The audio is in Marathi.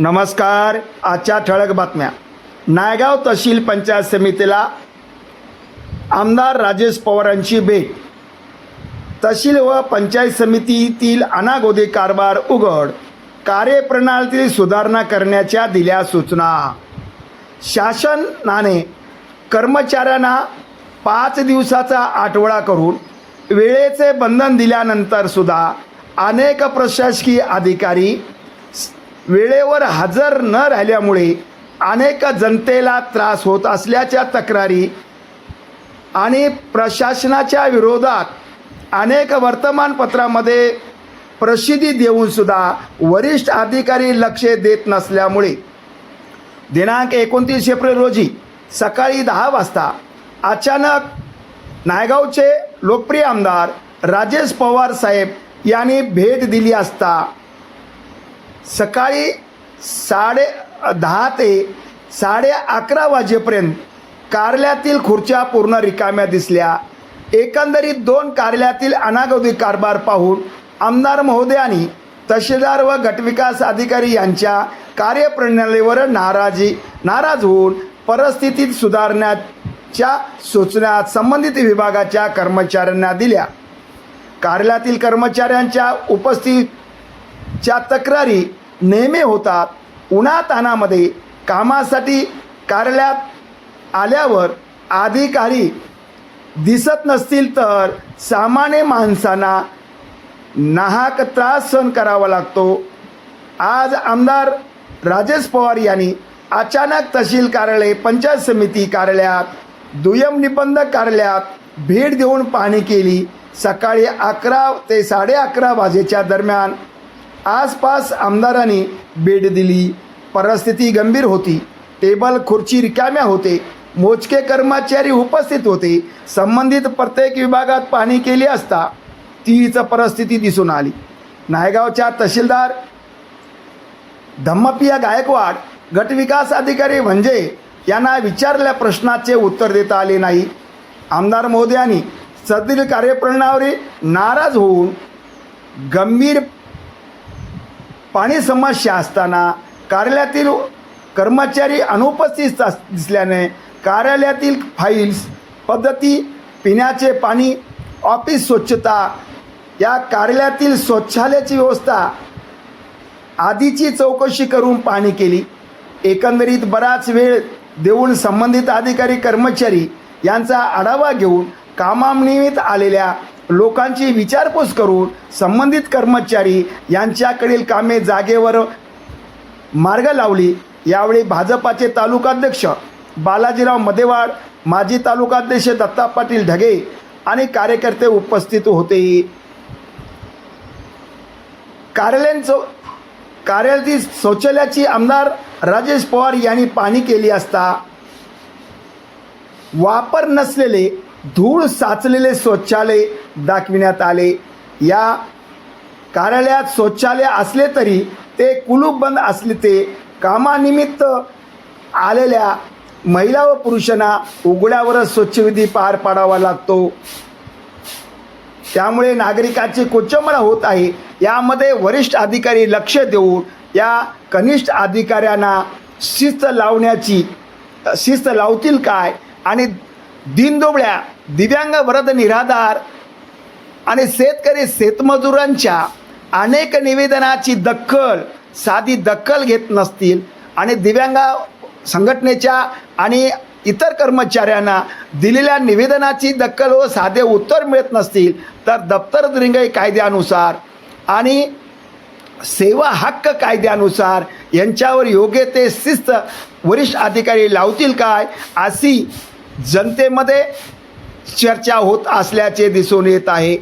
नमस्कार आजच्या ठळक बातम्या. नायगाव तहसील पंचायत समितीला आमदार राजेश पवारांची भेट. तहसील व पंचायत समितीतील अनागोदी कारभार उघड. कार्यप्रणालीतील सुधारणा करण्याच्या दिल्या सूचना. शासनाने कर्मचाऱ्यांना पाच दिवसाचा आठवडा करून वेळेचे बंधन दिल्यानंतर सुद्धा अनेक प्रशासकीय अधिकारी वेळेवर हजर न राहिल्यामुळे अनेक जनतेला त्रास होत असल्याच्या तक्रारी आणि प्रशासनाच्या विरोधात अनेक वर्तमानपत्रामध्ये प्रसिद्धी देऊन सुद्धा वरिष्ठ अधिकारी लक्ष देत नसल्यामुळे दिनांक एकोणतीस एप्रिल रोजी सकाळी दहा वाजता अचानक नायगावचे लोकप्रिय आमदार राजेश पवार साहेब यांनी भेट दिली असता सकाळी साडे दहा ते साडे अकरा वाजेपर्यंत कार्यालयातील खुर्च्या पूर्ण रिकाम्या दिसल्या. एकंदरीत दोन कार्यालयातील अनागोदी कारभार पाहून आमदार महोदयांनी तहसीलदार व गटविकास अधिकारी यांच्या कार्यप्रणालीवर नाराजी नाराज होऊन परिस्थितीत सुधारण्याच्या सूचना संबंधित विभागाच्या कर्मचाऱ्यांना दिल्या. कार्यालयातील कर्मचाऱ्यांच्या उपस्थित च्या तक्रारी नेहमी होतात. उन्हातानामध्ये कामासाठी कार्यालयात आल्यावर अधिकारी दिसत नसतील तर सामान्य माणसांना नाहक त्रास सहन करावा लागतो. आज आमदार राजेश पवार यांनी अचानक तहसील कार्यालय पंचायत समिती कार्यालयात दुय्यम निबंधक कार्यालयात भेट देऊन पाहणी केली. सकाळी अकरा ते साडे अकरा वाजेच्या दरम्यान आसपास आमदारांनी भेट दिली. परिस्थिती गंभीर होती. टेबल खुर्ची रिकाम्या होते. मोजके कर्मचारी उपस्थित होते. संबंधित प्रत्येक विभागात पाहणी केली असता तीच परिस्थिती दिसून आली. नायगावच्या तहसीलदार धम्मपिया गायकवाड गटविकास अधिकारी म्हणजे यांना विचारल्या प्रश्नाचे उत्तर देता आले नाही. आमदार महोदयांनी सदरील कार्यप्रणावरी नाराज होऊन गंभीर पाणी समस्या असताना कार्यालयातील कर्मचारी अनुपस्थित दिसल्याने कार्यालयातील फाईल्स पद्धती पिण्याचे पाणी ऑफिस स्वच्छता या कार्यालयातील शौचालयाची व्यवस्था आधीची चौकशी करून पाहणी केली. एकंदरीत बराच वेळ देऊन संबंधित अधिकारी कर्मचारी यांचा आढावा घेऊन कामानिमित्त आलेल्या लोकांची विचारपूस करून संबंधित कर्मचारी यांच्याकडील कामे जागेवर मार्ग लावली. यावेळी भाजपाचे तालुकाध्यक्ष बालाजीराव मदेवाड माजी तालुकाध्यक्ष दत्ता पाटील ढगे आणि कार्यकर्ते उपस्थित होते. कार्यालयीन चौ कार्यालयातील शौचालयाची आमदार राजेश पवार यांनी पाहणी केली असता वापर नसलेले धूळ साचलेले शौचालय दाखविण्यात आले. या कार्यालयात शौचालय असले तरी ते कुलूप बंद असले ते कामानिमित्त आलेल्या महिला व पुरुषांना उघड्यावरच स्वच्छविधी पार पाडावा लागतो. त्यामुळे नागरिकाची कोचंबळा होत आहे. यामध्ये वरिष्ठ अधिकारी लक्ष देऊन या कनिष्ठ अधिकाऱ्यांना शिस्त लावण्याची शिस्त लावतील काय आणि दिनदोबळ्या दिव्यांग वरद निराधार आणि शेतकरी शेतमजुरांच्या अनेक निवेदनाची दखल साधी दखल घेत नसतील आणि दिव्यांग संघटनेच्या आणि इतर कर्मचाऱ्यांना दिलेल्या निवेदनाची दखल व साधे उत्तर मिळत नसतील तर दप्तर दिरंगाई कायद्यानुसार आणि सेवा हक्क कायद्यानुसार यांच्यावर योग्य ते शिस्त वरिष्ठ अधिकारी लावतील काय अशी जनतेमध्ये चर्चा होत असल्याचे दिसून येत आहे.